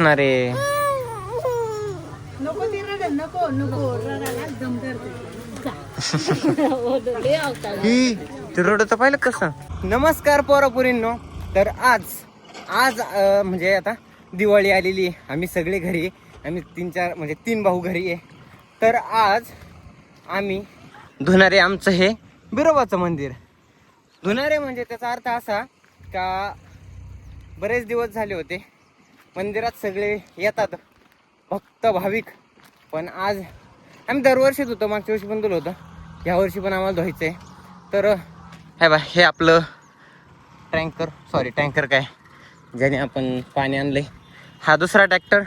अरे नको ती रडेल नको नको. रडायला ही ते रडत पाहिलं कसं? नमस्कार पोरापुरींनो. तर आज आज अं, म्हणजे आता दिवाळी आलेली आहे. आम्ही सगळे घरी आहे. आम्ही तीन चार म्हणजे तीन भाऊ घरी आहे. तर आज आम्ही धुनारे आमचं हे बिरोबाचं मंदिर. धुनारे म्हणजे त्याचा अर्थ असा का बरेच दिवस झाले होते. मंदिरात सगळे येतात. भक्त भाविक. पण आज आम्ही दरवर्षीच होतो. मागच्या वर्षी पण दिलं होतं. ह्या वर्षी पण आम्हाला धुवायचं आहे. तर हे बा हे आपलं टँकर. सॉरी टँकर काय? ज्याने आपण पाणी आणलंय. हा दुसरा ट्रॅक्टर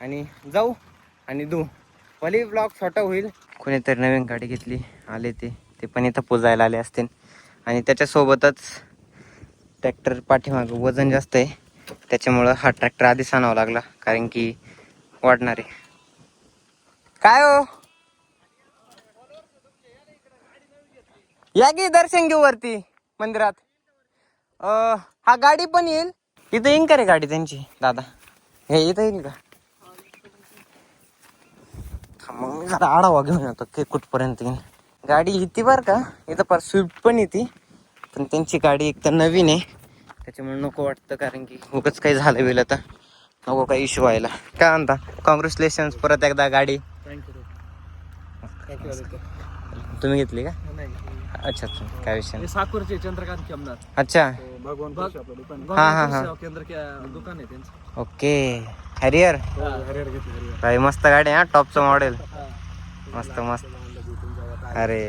आणि जाऊ आणि धू. भले ब्लॉग छोटा होईल. कोणीतरी नवीन गाडी घेतली आले ते. ते पण इथं पुजायला आले असतील. आणि त्याच्यासोबतच ट्रॅक्टर पाठीमागं वजन जास्त आहे. त्याच्यामुळं हा ट्रॅक्टर आधीच आणावा लागला कारण की वाढणार आहे. काय हो? या की दर्शन घेऊ वरती मंदिरात. अं, हा गाडी पण येईल. इथं येईन का रे गाडी त्यांची? दादा हे इथं येईल का? मग मी जरा आढावा घेऊन येतो की कुठपर्यंत येईन. गाडी येते बर का इथं पर स्विफ्ट पण येते पण त्यांची गाडी एक तर नवीन आहे. त्याच्यामुळे नको वाटतं कारण की उगच काही झालं वेळ तर नको काही इश्यू व्हायला. काय म्हणता? कॉंग्रॅच्युलेशन परत एकदा गाडी. तुम्ही घेतली का? अच्छा अच्छा. काय विषय नाही. साकूरचे चंद्रकांत केमनाथ अच्छा. भगवान आपलं दुकान हा, हा, हा. केंद्र दुकान आहे त्यांचं. ओके. हॅरियर हरिहर घेतलं हरिहर भाई मस्त गाडी आहे हा टॉपचं मॉडेल मस्त मस्त. अरे.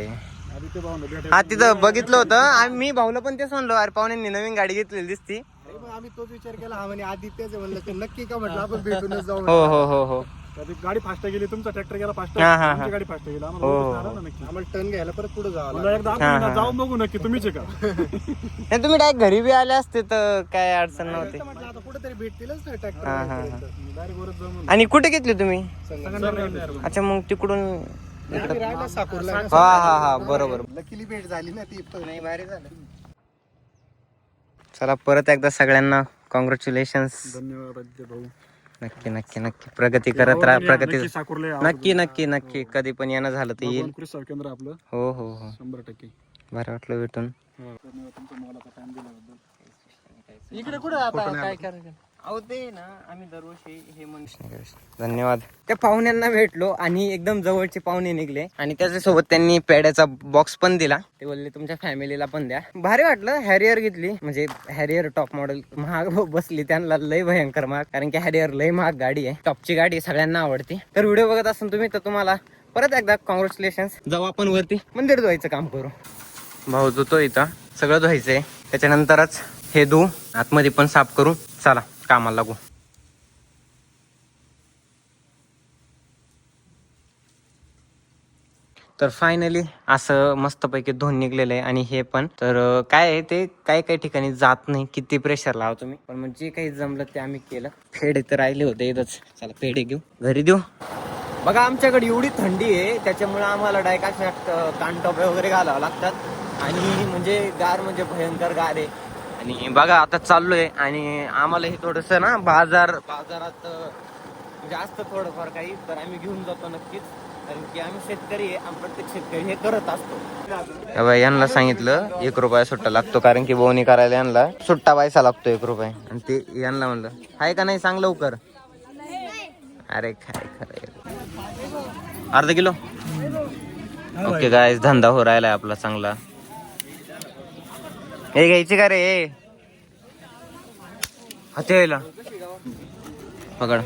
हा तिथं बघितलं होतं. आम्ही मी भाऊला पण तेच म्हणलो अरे पाहुण्यांनी नवीन गाडी घेतलेली दिसती. आम्ही तोच विचार केला हा म्हणे आधी तेच म्हणलं ते नक्की का? म्हटलं आपण भेटूनच जाऊ. हो हो हो हो. गाडी फास्ट गेली तुमचा ट्रॅक्टर गेला फास्ट. हा, हा, हा. गाडी फास्ट गेला. हो, आम्हाला हो. ओळखच नाही ना नक्की. आम्हाला टर्न घ्यायला परत पुढे जावं म्हणलं एकदा हा, आपण हा. जाऊन बघू नक्की तुम्हीच आहे का? नाही तुम्ही डायरेक्ट घरी बी आले असते तर काय अडचण नव्हती. लागलं म्हटलं आता कुठेतरी भेटतीलच ना ट्रॅक्टर हा हा हा. डायरेक्ट वरच जाऊन आणि कुठे घेतली तुम्ही. अच्छा मग तिकडून साकूरला. हा हा हा बरोबर. लकीली भेट झाली ना ती पण नाही भारी झालं चला परत एकदा सगळ्यांना कॉंग्रॅच्युलेशन धन्यवाद आदित्य भाऊ. नक्की नक्की नक्की. प्रगती करत राहा प्रगती. नक्की साकूरला. नक्की नक्की नक्की. कधी पण येणं झालं तर येईल. भगवान कृषी सेवा केंद्र आपलं. हो हो हो. शंभर टक्के. बरं वाटलं भेटून. धन्यवाद तुमचा मोलाचा टाइम दिल्याबद्दल. इकडे कुठे आता? काय करायचं? अहो ते ना आम्ही दरवर्षी हे मनुष्य धन्यवाद. त्या पाहुण्यांना भेटलो आणि एकदम जवळचे पाहुणे निघले. आणि त्याच्यासोबत त्यांनी पेड्याचा बॉक्स पण दिला. ते बोलले तुमच्या फॅमिलीला पण द्या. भारी वाटलं हॅरियर घेतली. म्हणजे हॅरियर टॉप मॉडेल महाग बसली त्यांना लय भयंकर महाग. कारण की हॅरियर लय महाग गाडी आहे. टॉपची गाडी सगळ्यांना आवडते. तर व्हिडिओ बघत असाल तुम्ही तर तुम्हाला परत एकदा कॉंग्रॅच्युलेशन जाऊ आपण वरती. मंदिर धुवायचं काम करू. भाऊ धुतो इथं. सगळं धुवायचंय. त्याच्यानंतरच हे धुवू. आतमध्ये पण साफ करू. चला. कामाला लागू. तर फायनली असं मस्तपैकी धुवून निघलेलं आहे आणि हे पण. तर काय आहे ते? काही काही ठिकाणी जात नाही? किती प्रेशर लावा तुम्ही? पण मग जे काही जमलं ते आम्ही केलं. फेडे तर राहिले होते इथंच. चला फेडे घेऊ. घरी देऊ. बघा आमच्याकडे एवढी थंडी आहे त्याच्यामुळे आम्हाला डायरेक्ट कानटोपे वगैरे घालावं लागतात. आणि म्हणजे गार म्हणजे भयंकर गार आहे. आणि बघा आता चाललोय आणि आम्हाला हे थोडस ना बाजार बाजारात जास्त थोडंफार काही तर आम्ही घेऊन जातो नक्कीच. कारण की आम्ही शेतकरी आहे आम्ही प्रत्येक शेतकरी हे करत असतो. यांना सांगितलं एक रुपया सुट्टा लागतो कारण की बोवणी करायला यांना सुट्टा पैसा लागतो एक रुपये. आणि ते यांना म्हणलं आहे का नाही सांग लवकर. अरे काय खरं अर्धा किलो? ओके गाय धंदा हो राहिलाय आपला चांगला. हे घ्यायची का रे? हत्यायला पकड.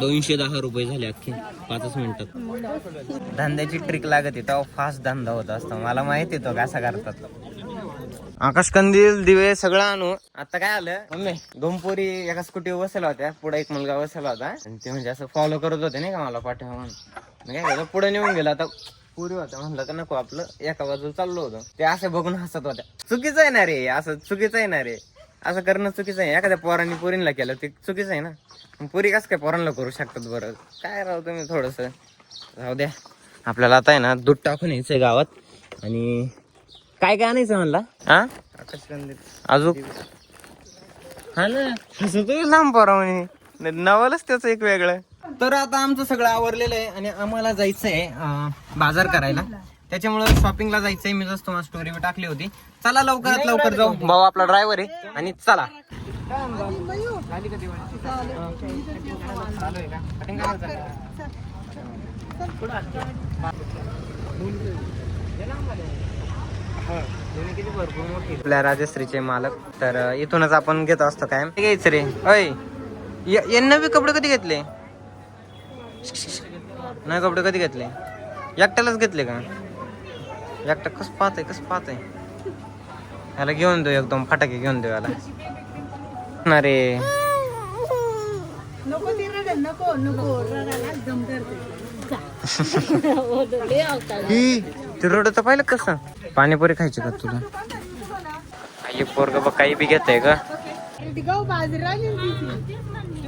दोनशे दहा रुपये झाले अख्खे. पाचच मिनिटात धंद्याची ट्रिक लागत तेव्हा फास्ट धंदा होत असतो. मला माहिती आहे तो कसा करतात. आकाश कंदील दिवे सगळं आणू. आता काय आलं? मम्मी दोन पोरी एका स्कूटीवर बसल्या होत्या. पुढे एक मुलगा बसला होता. आणि ते म्हणजे असं फॉलो करत होते नाही का मला पाठीमा म्हणून काय पुढे नेऊन गेला. आता पुरी होत्या म्हणलं का नको आपलं एका बाजूला चाललो होतो. ते असं बघून हसत होत्या. चुकीचं आहे ना रे असं चुकीचं आहे ना रे. असं करणं चुकीचं आहे. एखाद्या पोरांनी पोरींना केलं ते चुकीचं आहे ना. पोरी कसं काय पोरांना करू शकतात बरं? काय राहू तुम्ही थोडस? राहू द्या. आपल्याला आता आहे ना दूध टाकून यायचंय गावात. आणि काय काय आणायचं म्हणला? हा अजून? हा ना. हसतोय लांब पोरा म्हणे. नवलच त्याचं एक वेगळं. तर आता आमचं सगळं आवरलेलं आहे आणि आम्हाला जायचंय अं, बाजार करायला. त्याच्यामुळे शॉपिंगला जायचंय. मी जस्ट तुम्हाला स्टोरी टाकली होती. चला लवकरात लवकर जाऊ. भाऊ आपला ड्रायव्हर आहे आणि चला. आपल्या राजश्रीचे मालक. तर इथूनच आपण घेत असतो काय घ्यायचं रे. अय य- यांना बी कपडे कधी घेतले? नाही कपडे कधी घेतले? एकट्यालाच घेतले का? एकटा कस पाहत आहे कस पाहत आहे याला घेऊन देऊ एकदम फटाके घेऊन देऊ याला. ओरडले अवतार ही ते रडत पाहिलं कसं? पाणीपुरी खायची का तुला? आई पोरग बघ काही बी घेत आहे का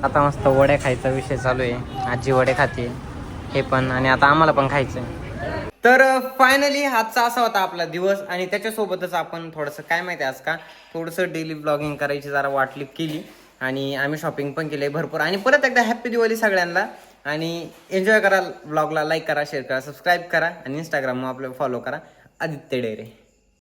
आता मस्त वड्या खायचा विषय चालू आहे. आजी वडे खाते. हे पण आणि आता आम्हाला पण खायचं तर फायनली आजचा असा होता आपला दिवस आणि त्याच्यासोबतच आपण थोडंसं काय माहिती आहे आज का? थोडंसं डेली ब्लॉगिंग करायची जरा वाटली केली आणि आम्ही शॉपिंग पण केली भरपूर. आणि परत एकदा हॅप्पी दिवाळी सगळ्यांना. आणि एन्जॉय करा ब्लॉगला लाईक करा शेअर करा सबस्क्राईब करा आणि इंस्टाग्राम आपलं फॉलो करा. आदित्य डेरे.